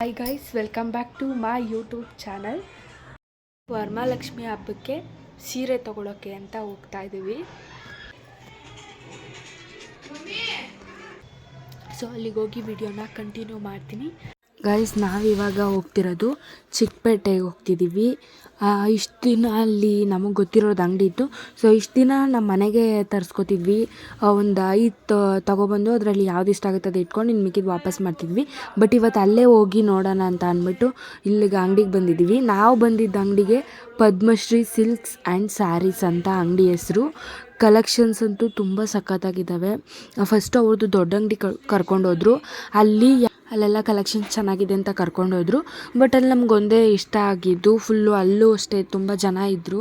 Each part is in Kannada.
Hi guys welcome back to my YouTube channel Varamahalakshmi ಹಬ್ಬಕ್ಕೆ ಸೀರೆ ತಗೊಳ್ಳೋಕ್ಕೆ ಅಂತ ಹೋಗ್ತಾ ಇದ್ದೀವಿ ಸೊ ಅಲ್ಲಿಗೆ ಹೋಗಿ ವಿಡಿಯೋನ ಕಂಟಿನ್ಯೂ ಮಾಡ್ತೀನಿ. ಗೈಸ್ ನಾವಿವಾಗ ಹೋಗ್ತಿರೋದು ಚಿಕ್ಕಪೇಟೆಗೆ ಹೋಗ್ತಿದ್ದೀವಿ. ಇಷ್ಟು ದಿನ ಅಲ್ಲಿ ನಮಗೆ ಗೊತ್ತಿರೋದು ಅಂಗಡಿ ಇತ್ತು. ಸೊ ಇಷ್ಟು ದಿನ ನಮ್ಮ ಮನೆಗೆ ತರಿಸ್ಕೊತಿದ್ವಿ. ಒಂದು ಐದು ತೊಗೊಬಂದು ಅದರಲ್ಲಿ ಯಾವ್ದು ಇಷ್ಟ ಆಗುತ್ತೆ ಅದು ಇಟ್ಕೊಂಡು ಇನ್ನು ಮಿಕ್ಕಿದ್ದು ವಾಪಸ್ ಮಾಡ್ತಿದ್ವಿ. ಬಟ್ ಇವತ್ತು ಅಲ್ಲೇ ಹೋಗಿ ನೋಡೋಣ ಅಂತ ಅಂದ್ಬಿಟ್ಟು ಇಲ್ಲಿಗೆ ಅಂಗಡಿಗೆ ಬಂದಿದ್ದೀವಿ. ನಾವು ಬಂದಿದ್ದ ಅಂಗಡಿಗೆ ಪದ್ಮಶ್ರೀ ಸಿಲ್ಕ್ಸ್ ಆ್ಯಂಡ್ ಸ್ಯಾರೀಸ್ ಅಂತ ಅಂಗಡಿ ಹೆಸರು. ಕಲೆಕ್ಷನ್ಸ್ ಅಂತೂ ತುಂಬ ಸಖತ್ತಾಗಿದ್ದಾವೆ ಫಸ್ಟು ಅವ್ರದ್ದು ದೊಡ್ಡ ಅಂಗಡಿ ಕರ್ಕೊಂಡೋದ್ರು ಅಲ್ಲಿ ಅಲ್ಲೆಲ್ಲ ಕಲೆಕ್ಷನ್ಸ್ ಚೆನ್ನಾಗಿದೆ ಅಂತ ಕರ್ಕೊಂಡೋದ್ರು. ಬಟ್ ಅಲ್ಲಿ ನಮಗೊಂದೇ ಇಷ್ಟ ಆಗಿದ್ದು ಫುಲ್ಲು ಅಲ್ಲೂ ಅಷ್ಟೇ ತುಂಬ ಜನ ಇದ್ದರು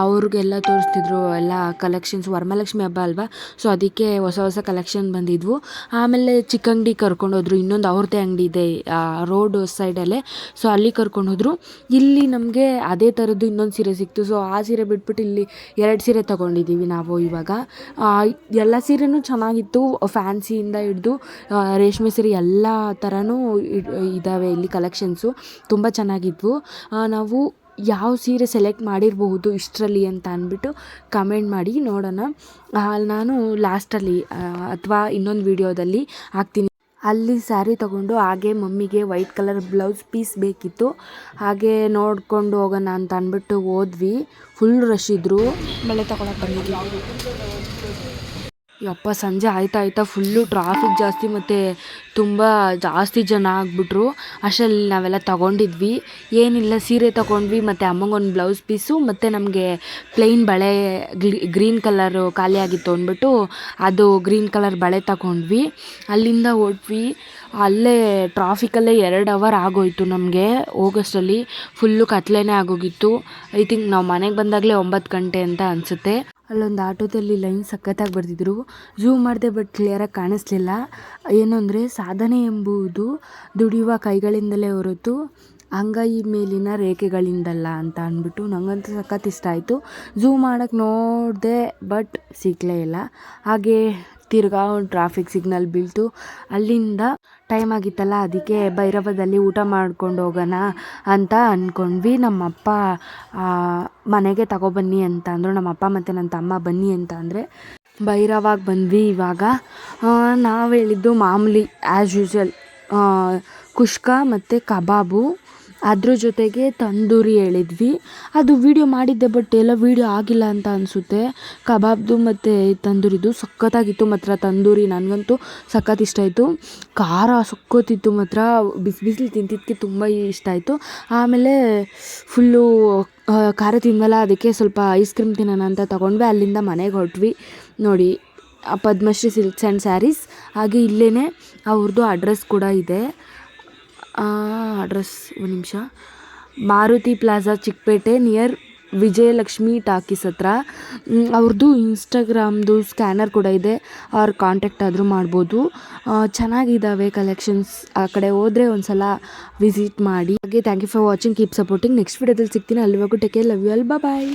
ಅವ್ರಿಗೆಲ್ಲ ತೋರಿಸ್ತಿದ್ರು ಎಲ್ಲ ಕಲೆಕ್ಷನ್ಸ್ ವರಮಹಾಲಕ್ಷ್ಮಿ ಹಬ್ಬ ಅಲ್ವಾ? ಸೊ ಅದಕ್ಕೆ ಹೊಸ ಹೊಸ ಕಲೆಕ್ಷನ್ ಬಂದಿದ್ವು. ಆಮೇಲೆ ಚಿಕ್ಕ ಅಂಗಡಿ ಕರ್ಕೊಂಡೋದ್ರು. ಇನ್ನೊಂದು ಅವ್ರದ್ದೇ ಅಂಗಡಿ ಇದೆ ರೋಡ್ ಸೈಡಲ್ಲೇ ಸೊ ಅಲ್ಲಿ. ಕರ್ಕೊಂಡೋದ್ರು. ಇಲ್ಲಿ ನಮಗೆ ಅದೇ ಥರದ್ದು ಇನ್ನೊಂದು ಸೀರೆ ಸಿಕ್ತು. ಸೊ ಆ ಸೀರೆ ಬಿಟ್ಬಿಟ್ಟು ಇಲ್ಲಿ ಎರಡು ಸೀರೆ ತೊಗೊಂಡಿದ್ದೀವಿ ನಾವು ಇವಾಗ. ಎಲ್ಲ ಸೀರೆನೂ ಚೆನ್ನಾಗಿತ್ತು ಫ್ಯಾನ್ಸಿಯಿಂದ ಹಿಡಿದು ರೇಷ್ಮೆ ಸೀರೆ ಎಲ್ಲ ಥರನೂ ಇದ್ದಾವೆ ಇಲ್ಲಿ ಕಲೆಕ್ಷನ್ಸು ತುಂಬ ಚೆನ್ನಾಗಿದ್ವು. ನಾವು ಯಾವ ಸೀರೆ ಸೆಲೆಕ್ಟ್ ಮಾಡಿರಬಹುದು ಇಷ್ಟರಲ್ಲಿ ಅಂತ ಅಂದ್ಬಿಟ್ಟು ಕಮೆಂಟ್ ಮಾಡಿ ನೋಡೋಣ. ನಾನು ಲಾಸ್ಟಲ್ಲಿ ಅಥವಾ ಇನ್ನೊಂದು ವಿಡಿಯೋದಲ್ಲಿ ಹಾಕ್ತೀನಿ. ಅಲ್ಲಿ ಸ್ಯಾರಿ ತೊಗೊಂಡು ಹಾಗೆ ಮಮ್ಮಿಗೆ ವೈಟ್ ಕಲರ್ ಬ್ಲೌಸ್ ಪೀಸ್ ಬೇಕಿತ್ತು. ಹಾಗೆ ನೋಡ್ಕೊಂಡು ಹೋಗೋಣ ಅಂತ ಅಂದ್ಬಿಟ್ಟು ಹೋದ್ವಿ. ಫುಲ್ ರಶ್ ಇದ್ದರು ಮಳೆ ತಗೊಳಕ್ಕೆ ಬಂದಿದ್ವಿ. ಯಪ್ಪ, ಸಂಜೆ ಆಯ್ತಾ ಆಯ್ತಾ ಫುಲ್ಲು ಟ್ರಾಫಿಕ್ ಜಾಸ್ತಿ ಮತ್ತು ತುಂಬ ಜಾಸ್ತಿ ಜನ ಆಗಿಬಿಟ್ರು. ಅಷ್ಟರಲ್ಲಿ ನಾವೆಲ್ಲ ತಗೊಂಡಿದ್ವಿ. ಏನಿಲ್ಲ, ಸೀರೆ ತಗೊಂಡ್ವಿ, ಮತ್ತು ಅಮ್ಮಂಗೊಂದು ಬ್ಲೌಸ್ ಪೀಸು ಮತ್ತು ನಮಗೆ ಪ್ಲೈನ್ ಬಳೆ ಗ್ರೀನ್ ಕಲರು ಖಾಲಿಯಾಗಿತ್ತು ಅಂದ್ಬಿಟ್ಟು ಅದು ಗ್ರೀನ್ ಕಲರ್ ಬಳೆ ತಗೊಂಡ್ವಿ. ಅಲ್ಲಿಂದ ಹೊಟ್ವಿ. ಅಲ್ಲೇ ಟ್ರಾಫಿಕಲ್ಲೇ ಎರಡು ಅವರ್ ಆಗೋಯಿತು ನಮಗೆ. ಹೋಗೋಷ್ಟರಲ್ಲಿ ಫುಲ್ಲು ಕತ್ಲೇನೇ ಆಗೋಗಿತ್ತು. ಐ ಥಿಂಕ್ ನಾವು ಮನೆಗೆ ಬಂದಾಗಲೇ ಒಂಬತ್ತು ಗಂಟೆ ಅಂತ ಅನಿಸುತ್ತೆ. ಅಲ್ಲೊಂದು ಆಟೋದಲ್ಲಿ ಲೈನ್ ಸಖತ್ತಾಗಿ ಬರೆದಿದ್ರು. ಝೂಮ್ ಮಾಡಿದೆ ಬಟ್ ಕ್ಲಿಯರಾಗಿ ಕಾಣಿಸ್ಲಿಲ್ಲ. ಏನು ಅಂದರೆ ಸಾಧನೆ ಎಂಬುದು ದುಡಿಯುವ ಕೈಗಳಿಂದಲೇ ಹೊರತು ಅಂಗೈ ಮೇಲಿನ ರೇಖೆಗಳಿಂದಲ್ಲ ಅಂತ ಅಂದ್ಬಿಟ್ಟು ನನಗಂತೂ ಸಖತ್ ಇಷ್ಟ ಆಯಿತು. ಝೂಮ್ ಮಾಡೋಕ್ಕೆ ನೋಡಿದೆ ಬಟ್ ಸಿಗಲೇ ಇಲ್ಲ. ಹಾಗೆ ತಿರ್ಗಾ ಒಂದು ಟ್ರಾಫಿಕ್ ಸಿಗ್ನಲ್ ಬೀಳ್ತು. ಅಲ್ಲಿಂದ ಟೈಮ್ ಆಗಿತ್ತಲ್ಲ, ಅದಕ್ಕೆ ಭೈರವದಲ್ಲಿ ಊಟ ಮಾಡ್ಕೊಂಡು ಹೋಗೋಣ ಅಂತ ಅಂದ್ಕೊಂಡ್ವಿ ನಮ್ಮಪ್ಪ ಮನೆಗೆ ತಗೊಬನ್ನಿ ಅಂತ ಅಂದರು. ನಮ್ಮಪ್ಪ ಮತ್ತು ನನ್ನ ತಮ್ಮ ಬನ್ನಿ ಅಂತ ಅಂದರೆ ಭೈರವಾಗಿ ಬಂದ್ವಿ ಇವಾಗ. ನಾವು ಹೇಳಿದ್ದು ಮಾಮೂಲಿ ಆ್ಯಸ್ ಯೂಶ್ವಲ್ ಕುಷ್ಕ ಮತ್ತು ಕಬಾಬು. ಅದ್ರ ಜೊತೆಗೆ ತಂದೂರಿ ಹೇಳಿದ್ವಿ. ಅದು ವೀಡಿಯೋ ಮಾಡಿದ್ದೆ ಬಟ್ ಎಲ್ಲ ವೀಡಿಯೋ ಆಗಿಲ್ಲ ಅಂತ ಅನಿಸುತ್ತೆ. ಕಬಾಬ್ದು ಮತ್ತು ತಂದೂರಿದು ಸಖತ್ತಾಗಿತ್ತು ಮಾತ್ರ ತಂದೂರಿ. ನನಗಂತೂ ಸಖತ್ ಇಷ್ಟ ಆಯಿತು. ಖಾರ ಸಖತ್ತಿತ್ತು ಮಾತ್ರ. ಬಿಸಿ ಬಿಸಿಲು ತಿಂತಿದ್ದಕ್ಕೆ ತುಂಬ ಇಷ್ಟ ಆಯಿತು. ಆಮೇಲೆ ಫುಲ್ಲು ಖಾರ ತಿಂದಲ್ಲ ಅದಕ್ಕೆ ಸ್ವಲ್ಪ ಐಸ್ ಕ್ರೀಮ್ ತಿನ್ನೋಣ ಅಂತ ತೊಗೊಂಡ್ವಿ. ಅಲ್ಲಿಂದ ಮನೆಗೆ ಹೊರಟ್ವಿ. ನೋಡಿ ಪದ್ಮಶ್ರೀ ಸಿಲ್ಕ್ಸ್ ಆ್ಯಂಡ್ ಸ್ಯಾರೀಸ್. ಹಾಗೆ ಇಲ್ಲೇ ಅವ್ರದ್ದು ಅಡ್ರೆಸ್ ಕೂಡ ಇದೆ. ಅಡ್ರೆಸ್ ಒಂದು ನಿಮಿಷ. Maruti plaza Chickpet near Vijayalakshmi talkies ಹತ್ರ. ಅವ್ರದ್ದು ಇನ್ಸ್ಟಾಗ್ರಾಮ್ದು ಸ್ಕ್ಯಾನರ್ ಕೂಡ ಇದೆ. ಅವ್ರ ಕಾಂಟ್ಯಾಕ್ಟ್ ಆದರೂ ಮಾಡ್ಬೋದು. ಚೆನ್ನಾಗಿದ್ದಾವೆ ಕಲೆಕ್ಷನ್ಸ್ ಆ ಕಡೆ ಹೋದರೆ ಒಂದು ಸಲ ವಿಸಿಟ್ ಮಾಡಿ. ಹಾಗೆ thank you for watching keep supporting next ವಿಡಿಯೋದಲ್ಲಿ ಸಿಗ್ತೀನಿ. ಅಲ್ಲಿವರೆಗೂ ಟೇಕ್ ಲವ್ ಯು ಅಲ್ ಬಾಯ್